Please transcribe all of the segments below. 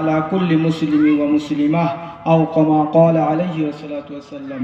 على كل مسلم ومسلمة أو كما قال عليه الصلاة والسلام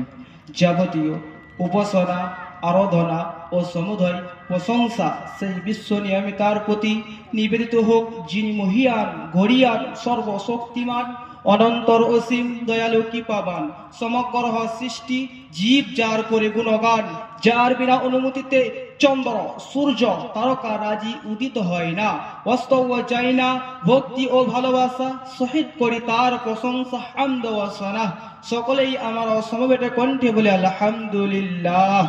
যাবতীয় উপাসনা আরাধনা ও সমুদয় প্রশংসা সেই বিশ্ব নিয়মিতার প্রতি নিবেদিত হোক যিনি মহিয়ান গড়িয়ান সর্বশক্তিমান অনন্তর অসীম দয়ালু কৃপাবান সমগ্র সৃষ্টি জীব যার করে গুণগান যার বিনা অনুমতিতে চন্দ্র, সূর্য, তারকা, রাজি উদিত হয় না। বাস্তব চাই না, ভক্তি ও ভালোবাসা শহীদ করি তার প্রশংসা হামদ ও সানা সকলেই আমার সমবেটে কণ্ঠে বলে, আলহামদুলিল্লাহ।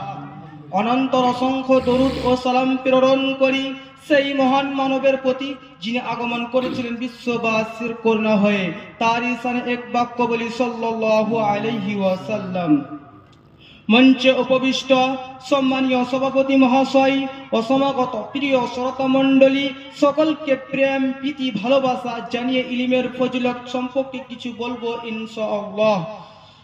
অনন্তর অসংখ্য দরুদ ও সালাম প্রেরণ করি, সেই মহান মানবের প্রতি, যিনি আগমন করেছিলেন বিশ্ববাসীর করুণা হয়ে। তার ইসানে এক বাক্য বলি, সাল্লাল্লাহু আলাইহি ওয়াসাল্লাম। মঞ্চে উপবিষ্ট সম্মানীয় সভাপতি মহাশয় ও সমাগত প্রিয় শ্রোতা মণ্ডলী, সকলকে প্রেম, প্রীতি, ভালোবাসা জানিয়ে ইলিমের ফজিলত সম্পর্কে কিছু বলব ইনশাআল্লাহ।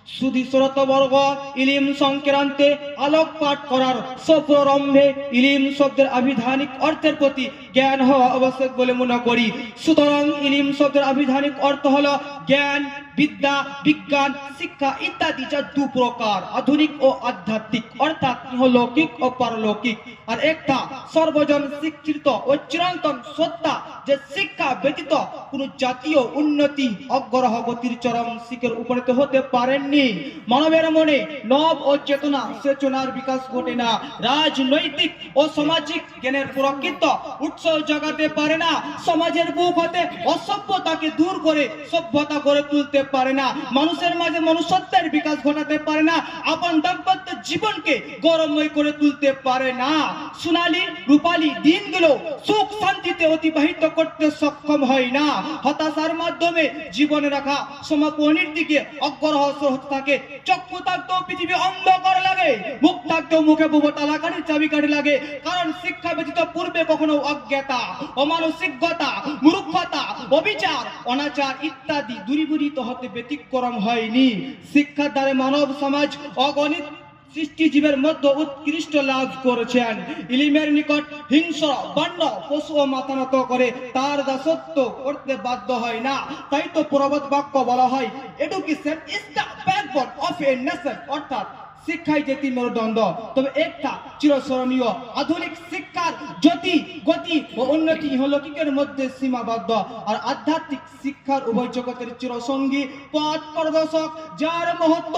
সুধী শ্রোতবর্গ, ইলিম সংক্রান্তে আলোকপাত করার সপ্ররম্ভে ইলিম শব্দের আবিধানিক অর্থের প্রতি জ্ঞান হওয়া আবশ্যক বলে মনে করি। সুতরাং ইলিম শব্দের আবিধানিক অর্থ হলো জ্ঞান, বিদ্যা, বিজ্ঞান, শিক্ষা ইত্যাদি যা দু প্রকার, আধুনিক ও আধ্যাত্মিক। অর্থাৎ ইহলৌকিক ও পারলৌকিক। আর একটা, সর্বজন স্বীকৃত ও চিরন্তন সত্তা যে শিক্ষা ব্যতীত কোন জাতীয় উন্নতি অগ্রহগতির চরম শিখের উপনীত হতে পারেননি। মানবের মনে নব ও চেতনা চেতনার বিকাশ ঘটে না। রাজনৈতিক ও সামাজিক জ্ঞানের প্রকৃত উৎস জাগাতে পারে না। সমাজের বুক হতে অসভ্যতাকে দূর করে, সভ্যতা গড়ে তুলতে পারে না। মানুষের মাঝে মনুষ্যত্বের বিকাশ ঘটাতে পারে না। আপন দাম্পত্য জীবনকে গৌরবময় করে তুলতে পারে না। সোনালি, রূপালী দিনগুলো সুখ শান্তিতে অতিবাহিত করতে সক্ষম হয় না। হতাশার মাধ্যমে জীবনে রাখা সমাপনির দিকে অগ্রসর হতে থাকে। চক্ষু থাকতেও পৃথিবী অন্ধকার লাগে। মুখ থাকতেও মুখে বুবটা লাগানি চাবি কাঠি লাগে। কারণ শিক্ষা ব্যতীত পূর্বে কখনো অজ্ঞতা, অমানসিকতা, মূর্খতা, অবিচার, অনাচার ইত্যাদি দূরীভূত হতে ব্যতিক্রম হয়নি। শিক্ষার দ্বারা মানব সমাজ অগণিত সৃষ্টিজীবের মধ্যে উৎকৃষ্ট লাভ করেছেন। ইলিমের নিকট হিংস্র বন্য পশু ও মাথা করে তার দাসত্ব করতে বাধ্য হয় না। তাই তো প্রবাদ বাক্য বলা হয়, education is the backbone of a nation অর্থাৎ শিক্ষাই যে তিন মেরুদণ্ড তবে একটা চিরস্মরণীয় আধুনিক শিক্ষার জ্যোতি, গতি ও উন্নতি ইহলৌকিকের মধ্যে সীমাবদ্ধ। আর আধ্যাত্মিক শিক্ষার উভয় জগতের চিরসঙ্গী পথ প্রদর্শক, যার মহত্ব,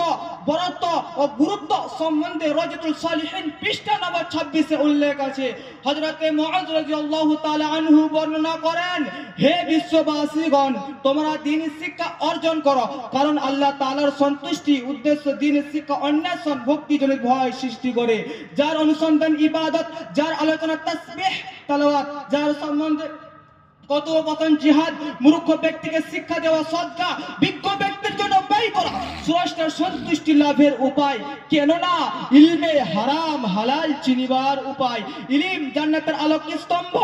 বরত্ব ও গুরুত্ব সম্বন্ধে রজতুল সালিহিন পৃষ্ঠা নম্বর ছাব্বিশে উল্লেখ আছে। হজরতে মুআজ রাদিয়াল্লাহু তাআলা আনহু বর্ণনা করেন, হে বিশ্ববাসীগণ, তোমরা দিন শিক্ষা অর্জন করো, কারণ আল্লাহ তাআলার সন্তুষ্টি, উদ্দেশ্য দিন শিক্ষা অন্বেষণ ভক্তিজনিত ভয় সৃষ্টি করে। যার অনুসন্ধান ইবাদত, যার আলোচনা তাসবিহ, তালাওয়াত, যার সম্বন্ধে কত জিহাদ, মূর্খ ব্যক্তিকে শিক্ষা দেওয়া সদকা বিজ্ঞ ব্যক্তির জন্য ব্যয় করা। স্রষ্টার সন্তুষ্টি লাভের উপায়। কেননা ইলমে হারাম হালাল চিনিবার উপায়। ইলিম জান্নাতের আলোক স্তম্ভ,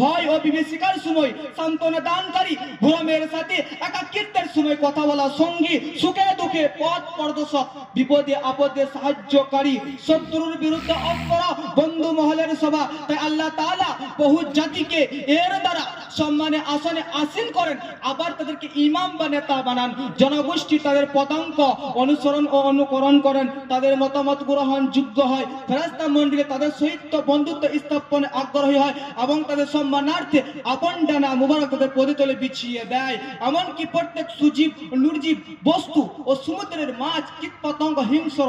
ভয় ও বিভীষিকার সময় সান্ত্বনা দানকারী ভ্রমের সাথে একাকিত্বের সময় কথা বলা সঙ্গী, সুখে দুঃখে পথ প্রদর্শক, বিপদে আপদে সাহায্যকারী, শত্রুর বিরুদ্ধে অপর বন্ধু মহলের সভা। তাই আল্লাহ তাআলা বহু জাতিকে এর দ্বারা সম্মানে, আসনে আসীন করেন। আবার তাদেরকে ইমাম বা নেতা বানান। জনগোষ্ঠী তাদের পদাঙ্ক অনুসরণ ও অনুকরণ করেন। তাদের মতামত গ্রহণ যোগ্য হয়। ফেরাস্তা মন্ডলী তাদের সহিত বন্ধুত্ব স্থাপনে আগ্রহী হয় এবং তাদের সম্মানার্থে আপন ডানা মুবারক তাদের পদতলে বিছিয়ে দেয়। এমনকি প্রত্যেক সুজীব, নির্জীব, বস্তু ও সমুদ্রের মাছ কীট পতঙ্গ হিংস্র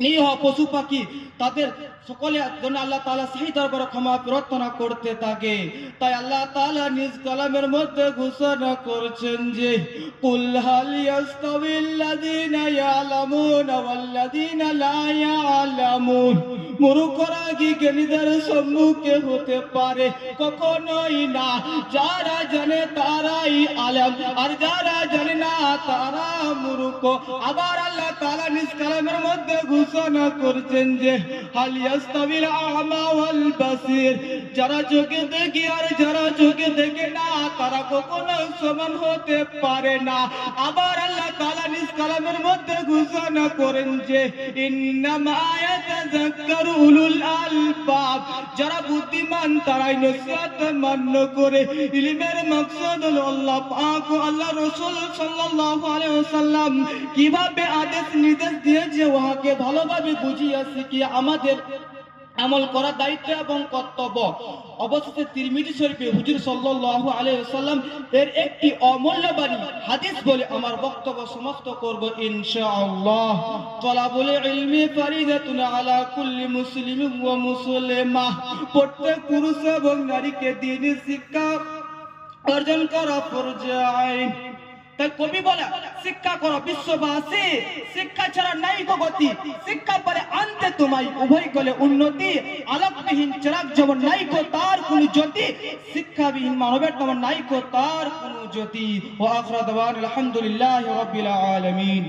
নিরীহ পশু পাখি, তাদের সকলে জন্য আল্লাহ তাআলা সেই দরবারে ক্ষমা প্রার্থনা করতে থাকে। তাই আল্লাহ তাআলা নিজ কালামের মধ্যে ঘোষণা করছেন যে মূর্খরা কি জ্ঞানীদের সম্মুখে হতে পারে, কখনোই না। যারা জানে তারাই আলেম, আর যারা জানে না তারা মূর্খ। আবার আল্লাহ তাআলা নিজ কালামের মধ্যে ঘোষণা করছেন যে আ'মা ওয়াল বাসির, যারা চোখে দেখে আর যারা চোখে দেখে না, তারা কখনো সমান হতে পারে না। আবার আল্লাহ তাআলা নিজ কালামের মধ্যে ঘোষণা করেন যে যারা বুদ্ধিমান, তারাই নসিহত মান্য করে। মাকসাদ হলো আল্লাহ পাক আল্লাহ সাল্লাল্লাহু আলাইহি ওয়াসাল্লাম। কীভাবে আদেশ নির্দেশ দিয়েছে ওহাকে ভালোভাবে বুঝিয়ে শিখিয়ে আমাদের আমল করা দায়িত্ব এবং কর্তব্য। অবশেষে তিরমিজি শরীফে হুজুর সাল্লাল্লাহু আলাইহি ওয়াসাল্লাম এর একটি অমূল্য বাণী হাদিস বলে আমার বক্তব্য সমাপ্ত করব ইনশাআল্লাহ। তলাবুল ইলমি ফারিদাতুন আলা কুল্লি মুসলিমিন ওয়া মুসলিমাহ প্রত্যেক পুরুষ এবং নারীকে দ্বীনি শিক্ষা অর্জন করা ফরজ আইন। তাই কবি বলে, শিক্ষা করো বিশ্ববাসী, শিক্ষা ছাড়া নাই তো গতি। শিক্ষা পরে আনতে তোমায় উভয় কলে উন্নতি। আলোকবিহীন চিরাগ যেমন নাই কো তার কোন জ্যোতি। শিক্ষাবিহীন মানবের তেমন নাই কো তার কোন জ্যোতি। ও আখরা দেওয়ান আলহামদুলিল্লাহ রাব্বিল আলামিন।